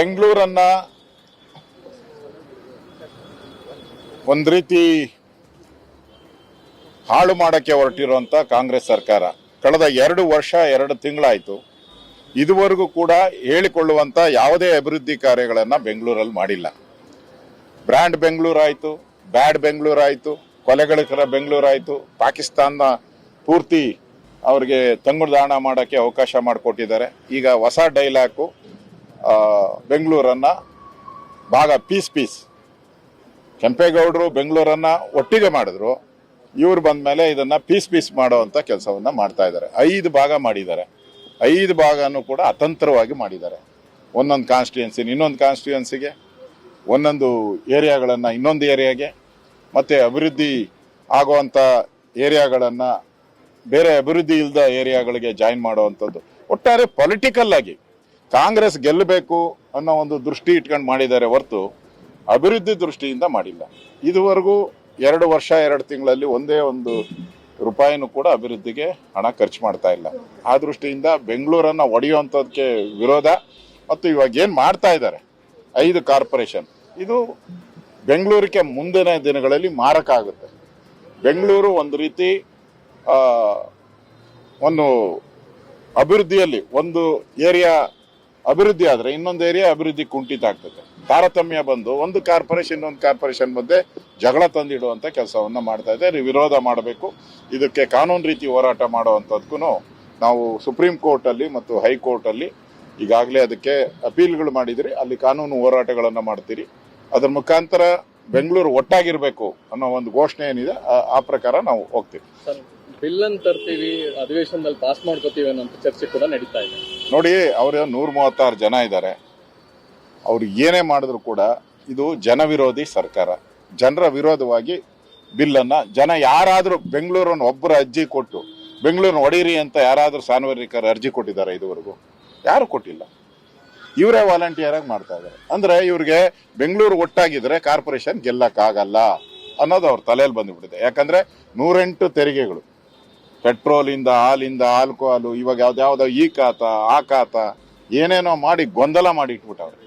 ಬೆಂಗಳೂರನ್ನ ಒಂದು ರೀತಿ ಹಾಳು ಮಾಡೋಕ್ಕೆ ಹೊರಟಿರುವಂಥ ಕಾಂಗ್ರೆಸ್ ಸರ್ಕಾರ. ಕಳೆದ ಎರಡು ವರ್ಷ, ಎರಡು ತಿಂಗಳಾಯಿತು. ಇದುವರೆಗೂ ಕೂಡ ಹೇಳಿಕೊಳ್ಳುವಂತ ಯಾವುದೇ ಅಭಿವೃದ್ಧಿ ಕಾರ್ಯಗಳನ್ನು ಬೆಂಗಳೂರಲ್ಲಿ ಮಾಡಿಲ್ಲ. ಬ್ರ್ಯಾಂಡ್ ಬೆಂಗಳೂರು ಆಯ್ತು ಬ್ಯಾಡ್ ಬೆಂಗಳೂರು ಆಯ್ತು ಕೊಲೆಗಳಿಕರ ಬೆಂಗಳೂರು ಆಯ್ತು ಪಾಕಿಸ್ತಾನ ಪೂರ್ತಿ ಅವ್ರಿಗೆ ತಂಗುದಾಣ ಮಾಡೋಕ್ಕೆ ಅವಕಾಶ ಮಾಡಿಕೊಟ್ಟಿದ್ದಾರೆ. ಈಗ ಹೊಸ ಡೈಲಾಕು ಬೆಂಗಳೂರನ್ನ ಭಾಗ ಪೀಸ್ ಪೀಸ್. ಕೆಂಪೇಗೌಡರು ಬೆಂಗಳೂರನ್ನ ಒಟ್ಟಿಗೆ ಮಾಡಿದ್ರು. ಇವ್ರು ಬಂದ್ಮೇಲೆ ಇದನ್ನ ಪೀಸ್ ಪೀಸ್ ಮಾಡುವಂತ ಕೆಲಸವನ್ನ ಮಾಡ್ತಾ ಇದ್ದಾರೆ. ಐದು ಭಾಗ ಮಾಡಿದ್ದಾರೆ. ಐದು ಭಾಗನೂ ಕೂಡ ಅತಂತ್ರವಾಗಿ ಮಾಡಿದ್ದಾರೆ. ಒಂದೊಂದು ಕಾನ್ಸ್ಟಿಟ್ಯೂನ್ಸಿ ಇನ್ನೊಂದು ಕಾನ್ಸ್ಟಿಟ್ಯೂನ್ಸಿಗೆ ಒಂದೊಂದು ಏರಿಯಾಗಳನ್ನ ಇನ್ನೊಂದು ಏರಿಯಾಗೆ, ಮತ್ತೆ ಅಭಿವೃದ್ಧಿ ಆಗುವಂತ ಏರಿಯಾಗಳನ್ನ ಬೇರೆ ಅಭಿವೃದ್ಧಿ ಇಲ್ಲದ ಏರಿಯಾಗಳಿಗೆ ಜಾಯಿನ್ ಮಾಡುವಂಥದ್ದು. ಒಟ್ಟಾರೆ ಪೊಲಿಟಿಕಲ್ ಆಗಿ ಕಾಂಗ್ರೆಸ್ ಗೆಲ್ಲಬೇಕು ಅನ್ನೋ ಒಂದು ದೃಷ್ಟಿ ಇಟ್ಕೊಂಡು ಮಾಡಿದ್ದಾರೆ ಹೊರತು ಅಭಿವೃದ್ಧಿ ದೃಷ್ಟಿಯಿಂದ ಮಾಡಿಲ್ಲ. ಇದುವರೆಗೂ ಎರಡು ವರ್ಷ, ಎರಡು ತಿಂಗಳಲ್ಲಿ ಒಂದೇ ಒಂದು ರೂಪಾಯಿನೂ ಕೂಡ ಅಭಿವೃದ್ಧಿಗೆ ಹಣ ಖರ್ಚು ಮಾಡ್ತಾ ಇಲ್ಲ. ಆ ದೃಷ್ಟಿಯಿಂದ ಬೆಂಗಳೂರನ್ನು ಒಡೆಯುವಂಥದ್ದಕ್ಕೆ ವಿರೋಧ ಮತ್ತು ಇವಾಗ ಏನು ಮಾಡ್ತಾ ಇದ್ದಾರೆ? ಐದು ಕಾರ್ಪೊರೇಷನ್. ಇದು ಬೆಂಗಳೂರಿಗೆ ಮುಂದಿನ ದಿನಗಳಲ್ಲಿ ಮಾರಕ ಆಗುತ್ತೆ. ಬೆಂಗಳೂರು ಒಂದು ರೀತಿ ಒಂದು ಅಭಿವೃದ್ಧಿಯಲ್ಲಿ ಒಂದು ಏರಿಯಾ ಅಭಿವೃದ್ಧಿ ಆದ್ರೆ ಇನ್ನೊಂದು ಏರಿಯಾ ಅಭಿವೃದ್ಧಿ ಕುಂಠಿತ ಆಗ್ತದೆ. ತಾರತಮ್ಯ ಬಂದು ಒಂದು ಕಾರ್ಪೊರೇಷನ್ ಇನ್ನೊಂದು ಕಾರ್ಪೊರೇಷನ್ ಮಧ್ಯೆ ಜಗಳ ತಂದಿಡುವಂಥ ಕೆಲಸವನ್ನ ಮಾಡ್ತಾ ಇದೆ. ವಿರೋಧ ಮಾಡಬೇಕು. ಇದಕ್ಕೆ ಕಾನೂನು ರೀತಿ ಹೋರಾಟ ಮಾಡುವಂಥದ್ಕೂ ನಾವು ಸುಪ್ರೀಂ ಕೋರ್ಟ್ ಅಲ್ಲಿ ಮತ್ತು ಹೈಕೋರ್ಟ್ ಅಲ್ಲಿ ಈಗಾಗಲೇ ಅದಕ್ಕೆ ಅಪೀಲ್ಗಳು ಮಾಡಿದಿರಿ. ಅಲ್ಲಿ ಕಾನೂನು ಹೋರಾಟಗಳನ್ನು ಮಾಡ್ತೀರಿ. ಅದರ ಮುಖಾಂತರ ಬೆಂಗಳೂರು ಒಟ್ಟಾಗಿರಬೇಕು ಅನ್ನೋ ಒಂದು ಘೋಷಣೆ ಏನಿದೆ, ಆ- ಪ್ರಕಾರ ನಾವು ಹೋಗ್ತೀವಿ. ಬಿಲ್ ಅನ್ನು ತರ್ತೀವಿ, ಅಧಿವೇಶನದಲ್ಲಿ ಪಾಸ್ ಮಾಡ್ಕೋತೀವಿ ಅನ್ನೋ ಚರ್ಚೆ ಕೂಡ ನಡೀತಾ ಇದೆ. ನೋಡಿ, ಅವರು ನೂರ ಮೂವತ್ತಾರು ಜನ ಇದ್ದಾರೆ. ಅವ್ರು ಏನೇ ಮಾಡಿದ್ರು ಕೂಡ ಇದು ಜನವಿರೋಧಿ ಸರ್ಕಾರ. ಜನರ ವಿರೋಧವಾಗಿ ಬಿಲ್ಲನ್ನು ಜನ ಯಾರಾದರೂ ಬೆಂಗಳೂರನ್ನು ಒಬ್ಬರು ಅರ್ಜಿ ಕೊಟ್ಟು, ಬೆಂಗಳೂರನ್ನ ಒಡೀರಿ ಅಂತ ಯಾರಾದರೂ ಸಾರ್ವಜನಿಕರು ಅರ್ಜಿ ಕೊಟ್ಟಿದ್ದಾರೆ ಇದುವರೆಗೂ. ಯಾರು ಕೊಟ್ಟಿಲ್ಲ. ಇವರೇ ವಾಲಂಟಿಯರ್ ಆಗಿ ಮಾಡ್ತಾ ಇದ್ದಾರೆ. ಅಂದರೆ ಇವ್ರಿಗೆ ಬೆಂಗಳೂರು ಒಟ್ಟಾಗಿದ್ರೆ ಕಾರ್ಪೊರೇಷನ್ ಗೆಲ್ಲಕ್ಕಾಗಲ್ಲ ಅನ್ನೋದು ಅವ್ರ ತಲೆಯಲ್ಲಿ ಬಂದುಬಿಟ್ಟಿದೆ. ಯಾಕಂದರೆ ನೂರೆಂಟು ತೆರಿಗೆಗಳು. ಪೆಟ್ರೋಲಿಂದ ಹಾಲಿಂದ ಆಲ್ಕೋಹಾಲು ಇವಾಗ ಯಾವ್ದಾವ್ದೋ ಈ ಖಾತ ಆ ಖಾತ ಏನೇನೋ ಮಾಡಿ ಗೊಂದಲ ಮಾಡಿ ಇಟ್ಬಿಟ್ಟವ್ರೆ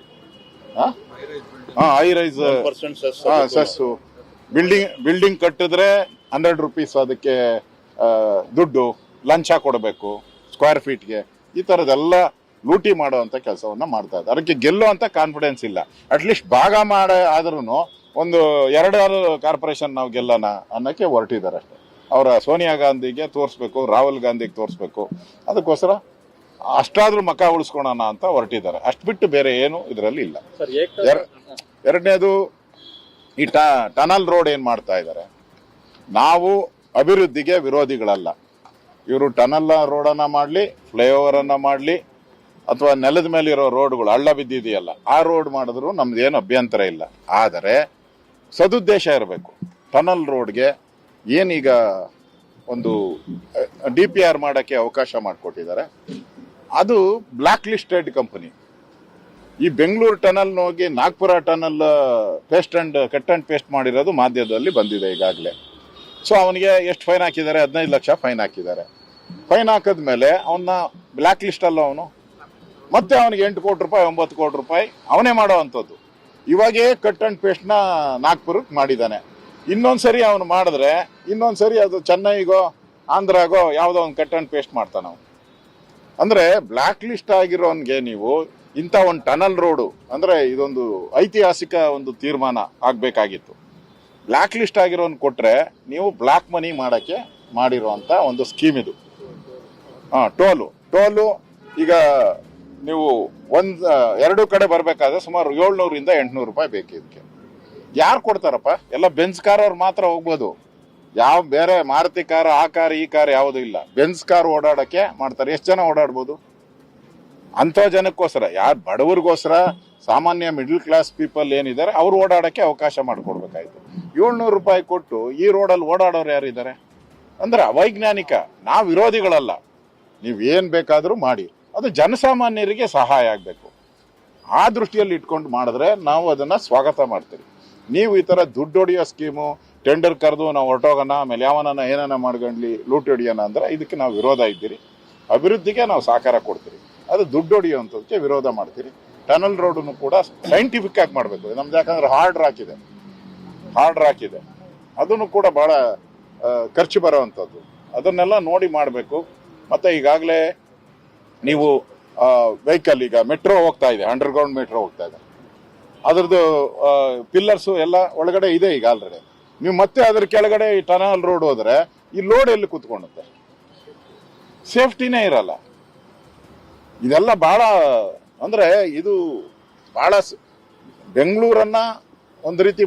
ಹಾ ರೈಸ್ ಸಸ್ಸು ಬಿಲ್ಡಿಂಗ್ ಬಿಲ್ಡಿಂಗ್ ಕಟ್ಟಿದ್ರೆ ಹಂಡ್ರೆಡ್ ರುಪೀಸ್ ಅದಕ್ಕೆ ದುಡ್ಡು ಲಂಚ ಕೊಡಬೇಕು ಸ್ಕ್ವೇರ್ ಫೀಟ್ಗೆ ಈ ಥರದ್ದೆಲ್ಲ ಲೂಟಿ ಮಾಡುವಂಥ ಕೆಲಸವನ್ನ ಮಾಡ್ತಾ ಇದ್ದಾರೆ. ಅದಕ್ಕೆ ಗೆಲ್ಲುವಂತ ಕಾನ್ಫಿಡೆನ್ಸ್ ಇಲ್ಲ. ಅಟ್ಲೀಸ್ಟ್ ಭಾಗ ಮಾಡ ಆದ್ರೂ ಒಂದು ಎರಡಾರು ಕಾರ್ಪೊರೇಷನ್ ನಾವು ಗೆಲ್ಲೋಣ ಅನ್ನಕ್ಕೆ ಹೊರಟಿದ್ದಾರೆ ಅಷ್ಟೇ. ಅವರ ಸೋನಿಯಾ ಗಾಂಧಿಗೆ ತೋರಿಸ್ಬೇಕು ರಾಹುಲ್ ಗಾಂಧಿಗೆ ತೋರಿಸ್ಬೇಕು. ಅದಕ್ಕೋಸ್ಕರ ಅಷ್ಟಾದ್ರೂ ಮಕ ಉಳಿಸ್ಕೊಳೋಣ ಅಂತ ಹೊರಟಿದ್ದಾರೆ. ಅಷ್ಟು ಬಿಟ್ಟು ಬೇರೆ ಏನು ಇದರಲ್ಲಿ ಇಲ್ಲ. ಎರಡನೇದು ಈ ಟ ಟನಲ್ ರೋಡ್ ಏನು ಮಾಡ್ತಾ ಇದ್ದಾರೆ? ನಾವು ಅಭಿವೃದ್ಧಿಗೆ ವಿರೋಧಿಗಳಲ್ಲ. ಇವರು ಟನಲ್ ರೋಡನ್ನ ಮಾಡಲಿ ಫ್ಲೈಓವರ್ ಅನ್ನ ಮಾಡಲಿ ಅಥವಾ ನೆಲದ ಮೇಲೆ ಇರೋ ರೋಡ್ಗಳು ಹಳ್ಳ ಬಿದ್ದಿದೆಯಲ್ಲ ಆ ರೋಡ್ ಮಾಡಿದ್ರು ಏನು ಅಭ್ಯಂತರ ಇಲ್ಲ. ಆದರೆ ಸದುದ್ದೇಶ ಇರಬೇಕು. ಟನಲ್ ರೋಡ್ಗೆ ಏನೀಗ ಒಂದು ಡಿ ಪಿ ಆರ್ ಮಾಡೋಕ್ಕೆ ಅವಕಾಶ ಮಾಡಿಕೊಟ್ಟಿದ್ದಾರೆ. ಅದು ಬ್ಲ್ಯಾಕ್ ಲಿಸ್ಟೆಡ್ ಕಂಪನಿ. ಈ ಬೆಂಗಳೂರು ಟನಲ್ ಹೋಗಿ Nagpur tunnel, paste and cut and paste ಮಾಡಿರೋದು ಮಾಧ್ಯಮದಲ್ಲಿ ಬಂದಿದೆ ಈಗಾಗಲೇ. ಸೊ, ಅವನಿಗೆ ಎಷ್ಟು ಫೈನ್ ಹಾಕಿದ್ದಾರೆ? ಹದಿನೈದು ಲಕ್ಷ ಫೈನ್ ಹಾಕಿದ್ದಾರೆ. ಫೈನ್ ಹಾಕಿದ್ಮೇಲೆ ಅವನ್ನ ಬ್ಲ್ಯಾಕ್ ಲಿಸ್ಟಲ್ಲ ಅವನು. ಮತ್ತೆ ಅವನಿಗೆ ಎಂಟು ಕೋಟಿ ರೂಪಾಯಿ, ಒಂಬತ್ತು ಕೋಟಿ ರೂಪಾಯಿ ಅವನೇ ಮಾಡೋ ಅಂಥದ್ದು. ಇವಾಗೇ ಕಟ್ ಅಂಡ್ ಪೇಸ್ಟ್ನ ನಾಗ್ಪುರಕ್ಕೆ ಮಾಡಿದ್ದಾನೆ. ಇನ್ನೊಂದ್ಸರಿ ಅವನು ಮಾಡಿದ್ರೆ, ಇನ್ನೊಂದ್ಸರಿ ಅದು ಚೆನ್ನೈಗೋ, ಆಂಧ್ರಾಗೋ ಯಾವುದೋ ಒಂದು ಕಟ್ ಅಂಡ್ ಪೇಸ್ಟ್ ಮಾಡ್ತಾನೆ ಅವನು. ಅಂದರೆ ಬ್ಲಾಕ್ ಲಿಸ್ಟ್ ಆಗಿರೋನ್ಗೆ ನೀವು ಇಂಥ ಒಂದು ಟನಲ್ ರೋಡು ಅಂದರೆ ಇದೊಂದು ಐತಿಹಾಸಿಕ ಒಂದು ತೀರ್ಮಾನ ಆಗಬೇಕಾಗಿತ್ತು. ಬ್ಲಾಕ್ ಲಿಸ್ಟ್ ಆಗಿರೋನ್ ಕೊಟ್ಟರೆ ನೀವು ಬ್ಲ್ಯಾಕ್ ಮನಿ ಮಾಡೋಕ್ಕೆ ಮಾಡಿರುವಂಥ ಒಂದು ಸ್ಕೀಮ್ ಇದು. ಹಾಂ ಟೋಲು ಟೋಲು ಈಗ ನೀವು ಒಂದು ಎರಡು ಕಡೆ ಬರಬೇಕಾದ್ರೆ ಸುಮಾರು ಏಳ್ನೂರಿಂದ ಎಂಟುನೂರು ರೂಪಾಯಿ ಬೇಕು ಇದಕ್ಕೆ ಯಾರು ಕೊಡ್ತಾರಪ್ಪ? ಎಲ್ಲ ಬೆನ್ಸ್ ಕಾರ್ ಅವ್ರು ಮಾತ್ರ ಹೋಗ್ಬೋದು. ಯಾವ ಬೇರೆ ಮಾರುತಿ ಕಾರ್, ಆ ಕಾರ್, ಈ ಕಾರ್ ಯಾವುದು ಇಲ್ಲ. ಬೆನ್ಸ್ ಕಾರ್ ಓಡಾಡೋಕ್ಕೆ ಮಾಡ್ತಾರೆ. ಎಷ್ಟು ಜನ ಓಡಾಡ್ಬೋದು? ಅಂಥ ಜನಕ್ಕೋಸ್ಕರ. ಯಾರು ಬಡವರಿಗೋಸ್ಕರ, ಸಾಮಾನ್ಯ ಮಿಡ್ಲ್ ಕ್ಲಾಸ್ ಪೀಪಲ್ ಏನಿದ್ದಾರೆ ಅವ್ರು ಓಡಾಡೋಕ್ಕೆ ಅವಕಾಶ ಮಾಡಿಕೊಡ್ಬೇಕಾಯ್ತು. ಏಳ್ನೂರು ರೂಪಾಯಿ ಕೊಟ್ಟು ಈ ರೋಡಲ್ಲಿ ಓಡಾಡೋರು ಯಾರಿದ್ದಾರೆ ಅಂದ್ರೆ ಅವೈಜ್ಞಾನಿಕ, ನಾವು ವಿರೋಧಿಗಳಲ್ಲ. ನೀವು ಏನು ಬೇಕಾದರೂ ಮಾಡಿ. ಅದು ಜನಸಾಮಾನ್ಯರಿಗೆ ಸಹಾಯ ಆಗಬೇಕು. ಆ ದೃಷ್ಟಿಯಲ್ಲಿ ಇಟ್ಕೊಂಡು ಮಾಡಿದ್ರೆ ನಾವು ಅದನ್ನು ಸ್ವಾಗತ ಮಾಡ್ತೀವಿ. ನೀವು ಈ ತರ ದುಡ್ಡು ಹೊಡೆಯೋ ಸ್ಕೀಮು ಟೆಂಡರ್ ಕರೆದು ನಾವು ಹೊರಟೋಗೋಣ ಆಮೇಲೆ ಯಾವನ ಏನನ್ನ ಮಾಡ್ಕೊಂಡ್ಲಿ ಲೂಟ್ ಹೊಡಿಯೋಣ ಅಂದ್ರೆ ಇದಕ್ಕೆ ನಾವು ವಿರೋಧ ಇದ್ದೀರಿ. ಅಭಿವೃದ್ಧಿಗೆ ನಾವು ಸಹಕಾರ ಕೊಡ್ತೀರಿ. ಅದು ದುಡ್ಡು ಹೊಡಿಯುವಂಥದ್ದಕ್ಕೆ ವಿರೋಧ ಮಾಡ್ತೀರಿ. ಟನಲ್ ರೋಡನ್ನು ಕೂಡ ಸೈಂಟಿಫಿಕ್ ಆಗಿ ಮಾಡಬೇಕು. ನಮ್ದು ಯಾಕಂದ್ರೆ ಹಾರ್ಡ್ ರಾಕ್ ಇದೆ. ಹಾರ್ಡ್ ರಾಕ್ ಇದೆ. ಅದನ್ನು ಕೂಡ ಆ, ಖರ್ಚು ಬರುವಂಥದ್ದು. ಅದನ್ನೆಲ್ಲ ನೋಡಿ ಮಾಡಬೇಕು. ಮತ್ತೆ ಈಗಾಗಲೇ ನೀವು ವೆಹಿಕಲ್ ಈಗ ಮೆಟ್ರೋ ಹೋಗ್ತಾ ಇದೆ. ಅಂಡರ್ಗ್ರೌಂಡ್ ಮೆಟ್ರೋ ಹೋಗ್ತಾ ಇದೆ. ಅದ್ರದ್ದು ಪಿಲ್ಲರ್ಸು ಎಲ್ಲ ಒಳಗಡೆ ಇದೆ ಈಗ ಆಲ್ರೆಡಿ ನೀವು ಮತ್ತೆ ಅದ್ರ ಕೆಳಗಡೆ ಈ ಟನಲ್ ರೋಡ್ ಹೋದ್ರೆ, ಈ ಲೋಡ್ ಎಲ್ಲಿ ಕೂತ್ಕೊಂಡುತ್ತೆ ಸೇಫ್ಟಿನೇ ಇರಲ್ಲ. ಇದೆಲ್ಲ ಬಹಳ ಅಂದ್ರೆ ಇದು ಬಹಳ ಬೆಂಗಳೂರನ್ನ ಒಂದು ರೀತಿ